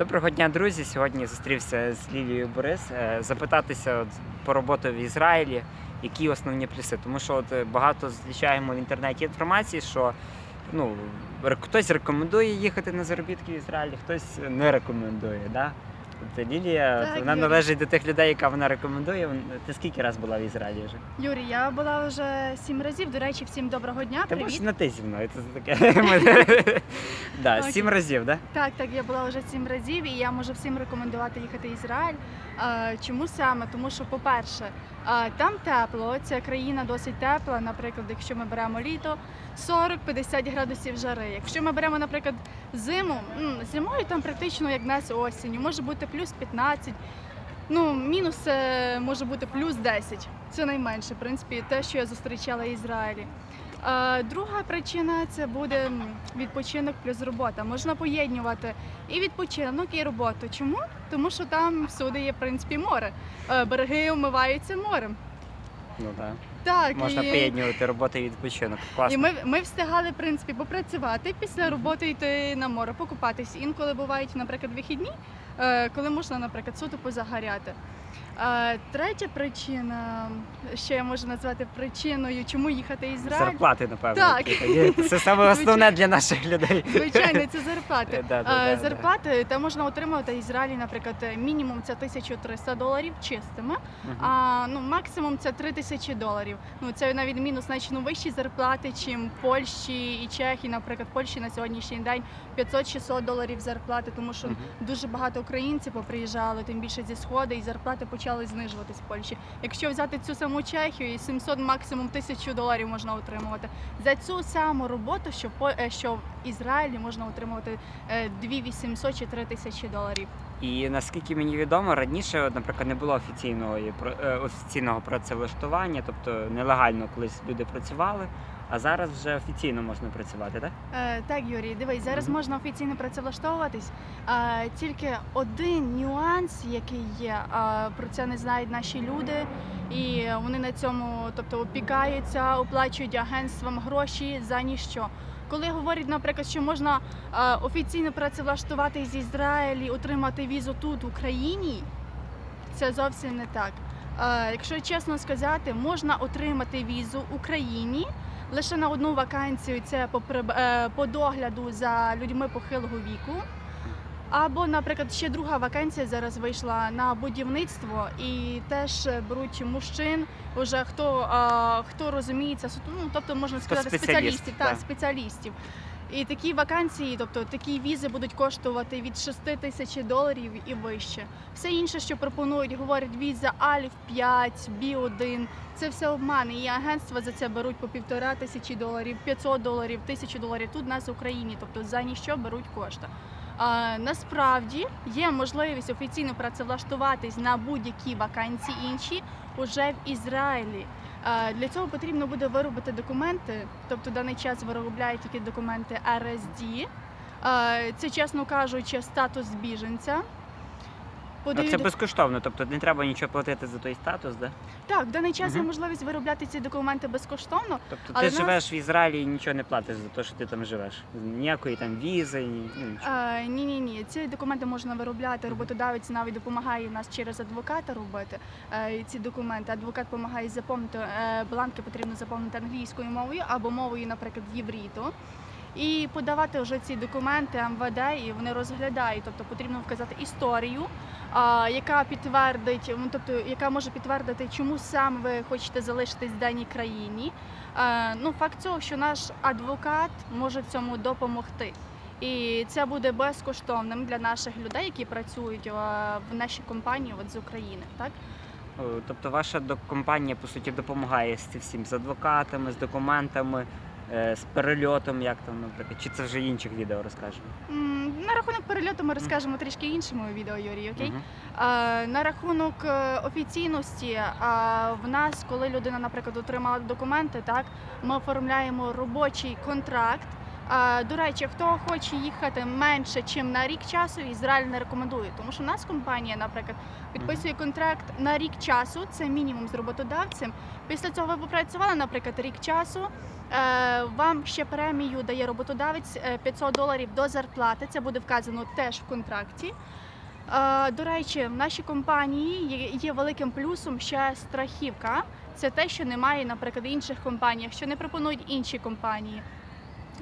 Доброго дня, друзі. Сьогодні зустрівся з Лілією Борис. е, Запитатися по роботу в Ізраїлі, які основні плюси. Тому що от, е, багато зустрічаємо в інтернеті інформації, що ну, хтось рекомендує їхати на заробітки в Ізраїль, хтось не рекомендує. Да? От Лілія, Так, вона Юрій. належить до тих людей, яка вона рекомендує. Вон- Ти скільки раз була в Ізраїлі вже? Юрій, я була вже сім разів. До речі, всім доброго дня. Ти можеш Привіт. на ти зі мною. Це таке. Ми- Да, Окей. Сім разів, так? Так, так, я була вже сім разів, і я можу всім рекомендувати їхати в Ізраїль. А, чому саме? Тому що, по-перше, там тепло, ця країна досить тепла. Наприклад, якщо ми беремо літо, 40-50 градусів жари. Якщо ми беремо, наприклад, зиму, зимою там практично як нас осінню, може бути плюс 15. Ну, мінус е, може бути плюс 10. Це найменше, в принципі, те, що я зустрічала в Ізраїлі. Е, Друга причина це буде відпочинок плюс робота. Можна поєднувати і відпочинок, і роботу. Чому? Тому що там всюди є в принципі море. Е, Береги омиваються морем. Ну так. Так, Можна і, поєднувати роботу і відпочинок. Класно. і ми, ми встигали в принципі попрацювати після роботи йти на море, покупатись. Інколи бувають, наприклад, вихідні, коли можна, наприклад, суто позагоряти. Е, Третя причина, що я можу назвати причиною, чому їхати Ізраїль. Зарплати, напевно. Так. там. Це саме основне для наших людей. Звичайно, це зарплати. Е, да, да, Е, да, да. Зарплати та можна отримувати в Ізраїлі, наприклад, мінімум це 1300 доларів чистими, Мгм. а ну максимум це 3000 доларів. Ну це на відміну значно вищі зарплати, чим в Польщі і Чехії. Наприклад, в Польщі на сьогоднішній день 500-600 доларів зарплати, тому що Мгм. дуже багато українців поприїжджали, тим більше зі сходу, і зарплати почали знижуватись в Польщі. Якщо взяти цю саму Чехію, і 700 максимум 1000 доларів можна отримувати. За цю саму роботу, що по е, що в Ізраїлі можна отримувати е, 2800 чи 3000 доларів. І наскільки мені відомо, раніше, наприклад, не було офіційного е, офіційного працевлаштування, тобто нелегально колись люди працювали, а зараз вже офіційно можна працювати, так? Е, так, Юрій, дивись, зараз Мгм. можна офіційно працевлаштовуватись. Е, тільки один нюанс, який є, е, про це не знають наші люди, і вони на цьому, тобто, опікаються, оплачують агентствам гроші за ніщо. Коли говорять, наприклад, що можна е, офіційно працевлаштувати з Ізраїлі, отримати візу тут, в Україні, це зовсім не так. Е, якщо чесно сказати, можна отримати візу в Україні лише на одну вакансію це по, е, догляду за людьми похилого віку. Або, наприклад, ще друга вакансія зараз вийшла на будівництво, і теж беруть мужчин, уже хто, е, хто розуміється, ну, тобто можна сказати, спеціаліст, спеціалістів, так, так. спеціалістів. І такі вакансії, тобто такі візи будуть коштувати від 6 тисяч доларів і вище. Все інше, що пропонують, говорять віза Альф 5, Бі 1 це все обмани. І агентства за це беруть по півтора тисячі доларів, 500 доларів, тисячу доларів. Тут нас в Україні, тобто за ніщо беруть кошти. Насправді є можливість офіційно працевлаштуватись на будь-які вакансії інші уже в Ізраїлі. Для цього потрібно буде виробити документи, тобто даний час виробляють тільки документи RSD. Це, чесно кажучи, статус біженця. А Подають це безкоштовно, тобто не треба нічого платити за той статус, да? Так, в даний час є Мгм. можливість виробляти ці документи безкоштовно. Тобто Але ти нас- живеш в Ізраїлі і нічого не платиш за те, що ти там живеш. Ніякої там візи, ні, ну, нічого. Ні, ні, ні. Ці документи можна виробляти. Роботодавець навіть допомагає нас через адвоката робити е, ці документи. Адвокат допомагає заповнити е, бланки, потрібно заповнити англійською мовою або мовою, наприклад, євріту. І подавати вже ці документи МВД, і вони розглядають. Тобто потрібно вказати історію, яка підтвердить, ну, тобто яка може підтвердити, чому саме ви хочете залишитись в даній країні. Е, Ну, факт цього, що наш адвокат може в цьому допомогти. І це буде безкоштовним для наших людей, які працюють е, в нашій компанії от з України. Так Тобто ваша компанія по суті допомагає з цим всім з адвокатами, з документами, е, з перельотом, як там, наприклад, чи це вже інших відео розкажемо? М, на рахунок перельоту ми розкажемо трішки іншому відео, Юрій. Окей. Мгм. А, На рахунок е, офіційності, а, в нас, коли людина, наприклад, отримала документи, так ми оформляємо робочий контракт. До речі, хто хоче їхати менше, ніж на рік часу, Ізраїль не рекомендує. Тому що в нас компанія, наприклад, підписує контракт на рік часу, це мінімум з роботодавцем. Після цього ви попрацювали, наприклад, рік часу. е, Вам ще премію дає роботодавець е, 500 доларів до зарплати. Це буде вказано теж в контракті. Е, До речі, в нашій компанії є великим плюсом ще страхівка. Це те, що немає, наприклад, в інших компаніях, що не пропонують інші компанії.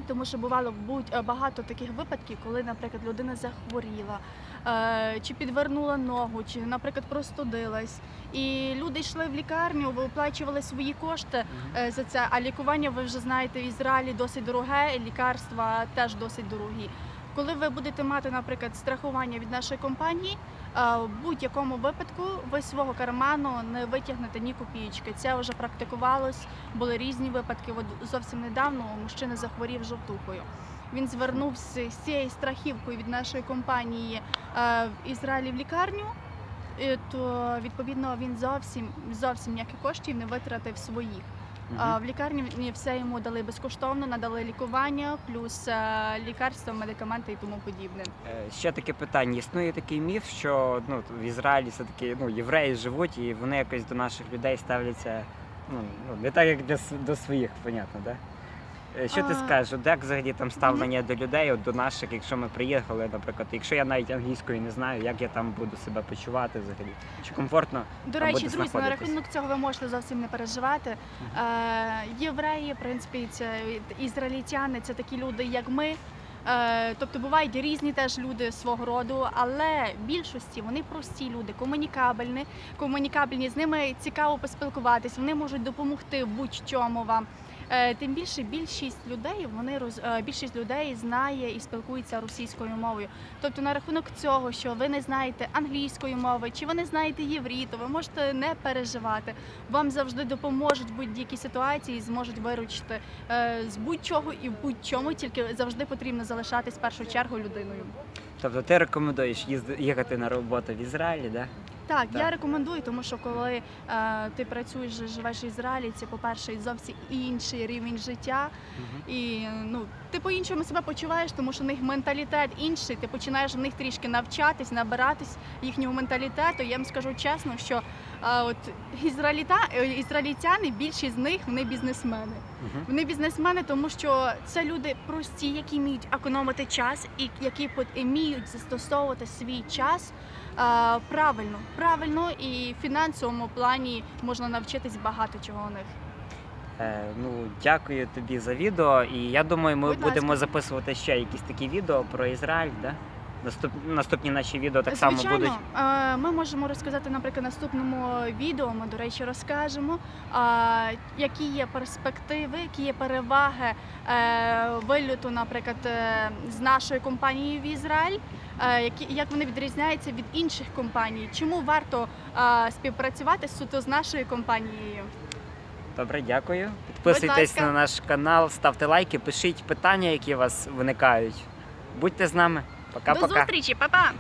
Тому що бувало будь е, багато таких випадків, коли, наприклад, людина захворіла, е, чи підвернула ногу, чи, наприклад, простудилась. І люди йшли в лікарню, ви оплачували свої кошти е, за це. А лікування, ви вже знаєте, в Ізраїлі досить дороге, і лікарства теж досить дорогі. Коли ви будете мати, наприклад, страхування від нашої компанії, в будь-якому випадку ви свого карману не витягнете ні копійки. Це вже практикувалось. Були різні випадки. От зовсім недавно мужчина захворів жовтухою. Він звернувся з цією страхівкою від нашої компанії е, в Ізраїлі в лікарню. е, То відповідно він зовсім зовсім ніяких коштів не витратив своїх. В лікарні ні, все йому дали безкоштовно, надали лікування, плюс лікарство, лікарства, медикаменти і тому подібне. Е, Ще таке питання. Існує такий міф, що ну, в Ізраїлі все-таки ну, євреї живуть і вони якось до наших людей ставляться ну, ну, не так, як для, до своїх, понятно, да? Е, Що ти скажеш? Як взагалі там ставлення до людей, от до наших, якщо ми приїхали, наприклад, якщо я навіть англійської не знаю, як я там буду себе почувати взагалі? Чи комфортно? До речі, буде друзі, на рахунок цього ви можете зовсім не переживати. Е, євреї, в принципі, це ізраїльтяни, це такі люди, як ми. Е, тобто бувають різні теж люди свого роду, але в більшості вони прості люди, комунікабельні, комунікабельні, з ними цікаво поспілкуватись, вони можуть допомогти в будь-чому вам. Е, Тим більше більшість людей вони роз е, більшість людей знає і спілкується російською мовою. Тобто на рахунок цього, що ви не знаєте англійської мови, чи ви не знаєте єврі, то ви можете не переживати. Вам завжди допоможуть будь-якій ситуації, зможуть виручити е, з будь-чого і в будь-чому, тільки завжди потрібно залишатись в першу чергу людиною. Тобто ти рекомендуєш їхати на роботу в Ізраїлі, да? Так, я рекомендую, тому що коли е, ти працюєш, живеш в Ізраїлі, це по-перше зовсім інший рівень життя. І ну ти по-іншому себе почуваєш, тому що в них менталітет інший. Ти починаєш в них трішки навчатись, набиратись їхнього менталітету. Я вам скажу чесно, що а, от ізраїльта, е, ізраїльтяни, більшість з них вони бізнесмени. Мгм. Вони бізнесмени, тому що це люди прості, які вміють економити час і які пот- вміють застосовувати свій час а, правильно, правильно і в фінансовому плані можна навчитись багато чого у них. Е, ну, дякую тобі за відео. І я думаю, ми Будь будемо ласка. записувати ще якісь такі відео про Ізраїль, да? Наступ... Наступні наші відео так само Звичайно, будуть. е, ми можемо розказати, наприклад, наступному відео. Ми, до речі, розкажемо, е, які є перспективи, які є переваги е, вильоту, наприклад, е, з нашої компанії в Ізраїль. е, Які як вони відрізняються від інших компаній? Чому варто е, співпрацювати суто з нашою компанією? Добре, дякую. Підписуйтесь на наш канал, ставте лайки, пишіть питання, які у вас виникають. Будьте з нами. До Пока-пока. зустрічі, па-па!